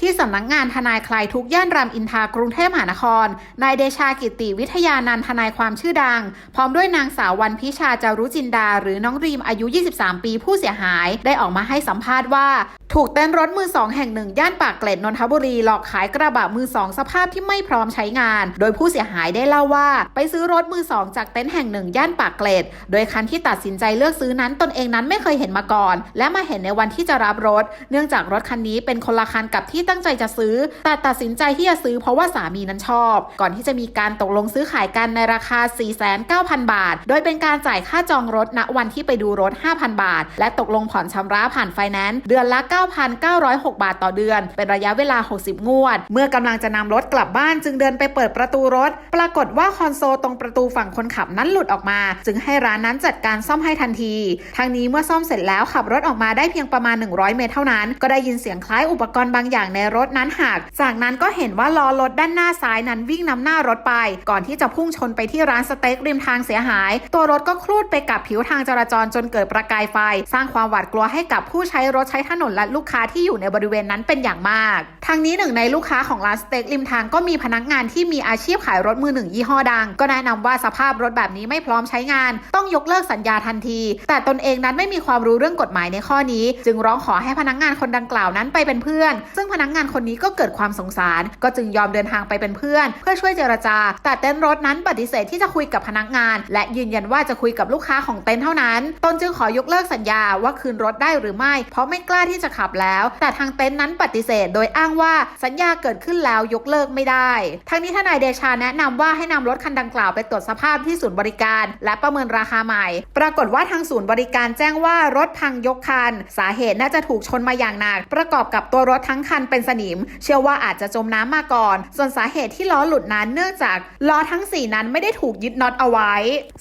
ที่สำนักงานทนายคลายทุกย่านรามอินทรากรุงเทพมหานคร นายเดชากิติวิทยานันท์ทนายความชื่อดัง พร้อมด้วยนางสาววันพิชาจารุจินดา หรือน้องรีมอายุ 23 ปีผู้เสียหาย ได้ออกมาให้สัมภาษณ์ว่า ถูกเต้นรถมือสองแห่งหนึ่งย่านปากเกร็ดนนทบุรีหลอกขายกระบะมือสองสภาพที่ไม่พร้อมใช้งาน โดยผู้เสียหายได้เล่าว่า ไปซื้อรถมือสองจากเต็นท์แห่งหนึ่งย่านปากเกร็ด โดยคันที่ตัดสินใจเลือกซื้อนั้นตนเองนั้นไม่เคยเห็นมาก่อน และมาเห็นในวันที่จะรับรถ เนื่องจากรถคันนี้เป็นคนละคันกับที่ตั้งใจจะซื้อ แต่ตัดสินใจที่จะซื้อเพราะว่าสามีนั้นชอบ ก่อนที่จะมีการตกลงซื้อขายกันในราคา 49,000 บาท โดยเป็นการจ่ายค่าจองรถณวันที่ไปดูรถ 5,000 บาท และตกลงผ่อนชำระผ่านไฟแนนซ์เดือนละ 9,906 บาทต่อเดือน เป็นระยะเวลา 60 งวด เมื่อกำลังจะนำรถกลับบ้านจึงเดินไปเปิดประตูรถ ปรากฏว่าคอนโซลตรงประตูฝั่งคนขับนั้นหลุดออกมา จึงให้ร้านนั้นจัดการซ่อมให้ทันที ทางนี้เมื่อซ่อมเสร็จแล้วขับรถออกมาได้เพียงประมาณ 100 เมตรเท่านั้น ก็ได้ยินเสียงคล้ายอุปกรณ์บางอย่างในรถนั้นหัก จากนั้นก็เห็นว่าล้อรถด้านหน้าซ้ายนั้นวิ่งนำหน้ารถไป ก่อนที่จะพุ่งชนไปที่ร้านสเต็กริมทางเสียหาย ตัวรถก็คลูดไปกับผิวทางจราจรจนเกิดประกายไฟ สร้างความหวาดกลัวให้กับผู้ใช้รถใช้ถนนและลูกค้าที่อยู่ในบริเวณนั้นเป็นอย่างมาก ทางนี้หนึ่งในลูกค้าของร้านสเต็กริมทางก็มีพนักงานที่มีอาชีพขายรถมือหนึ่งยี่ห้อดัง ก็แนะนำว่าสภาพรถแบบนี้ไม่พร้อมใช้งาน ต้องยกเลิกสัญญาทันที แต่ตนเองนั้นไม่มีความรู้เรื่องกฎหมายในข้อนี้ จึงร้องขอให้พนักงานคนดังกล่าวนั้นไปเป็นเพื่อน ซึ่งพนักงานคนนี้ก็เกิดความสงสาร ก็จึงยอมเดินทางไปเป็นเพื่อน เพื่อช่วยเจรจา แต่เต็นท์รถนั้นปฏิเสธที่จะคุยกับพนักงาน และยืนยันว่าจะคุยกับลูกค้าของเต็นท์เท่านั้น ตนจึงขอยกเลิกสัญญาว่าคืนรถได้หรือไม่ เพราะไม่กล้าที่จะขับแล้ว แต่ทางเต็นท์นั้นปฏิเสธ โดยอ้างว่าสัญญาเกิดขึ้นแล้วยกเลิกไม่ได้ทางนี้ทนายเดชาแนะนำว่าให้นำรถคันดังกล่าวไปตรวจสภาพที่ศูนย์บริการ และประเมินราคาใหม่ ปรากฏว่าทางศูนย์บริการแจ้งว่ารถพังยกคัน สาเหตุน่าจะถูกชนมาอย่างหนัก ประกอบกับตัวรถทั้งคันเป็นสนิม เชื่อว่าอาจจะจมน้ำมาก่อน ส่วนสาเหตุที่ล้อหลุดนั้นเนื่องจากล้อทั้ง 4 นั้นไม่ได้ถูกยึดน็อตเอาไว้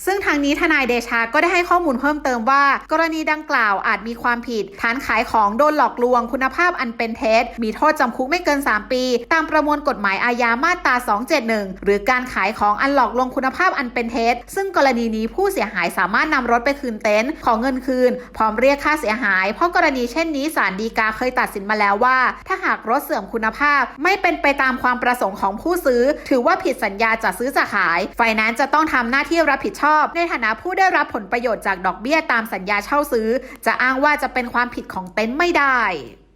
ซึ่งทางนี้ทนายเดชาก็ได้ให้ข้อมูลเพิ่มเติมว่า กรณีดังกล่าวอาจมีความผิด ฐานขายของโดนหลอกลวงคุณภาพอันเป็นเท็จมีโทษจำคุกไม่เกิน 3 ปี ตามประมวลกฎหมายอาญามาตรา 271 หรือการขายของอันหลอกลวงคุณภาพอันเป็นเท็จซึ่งกรณีนี้ผู้เสียหายสามารถนำรถไปคืนเต็นท์ขอเงินคืน พร้อมเรียกค่าเสียหาย เพราะกรณีเช่นนี้ศาลฎีกาเคยตัดสินมาแล้วว่า ถ้าหากรถเสื่อมคุณภาพ ไม่เป็นไปตามความประสงค์ของผู้ซื้อ ถือว่าผิดสัญญาจะซื้อจะขาย ไฟแนนซ์จะต้องทำหน้าที่รับผิดชอบ ในฐานะผู้ได้รับผลประโยชน์จากดอกเบี้ยตามสัญญาเช่าซื้อ จะอ้างว่าจะเป็นความผิดของเต็นท์ไม่ได้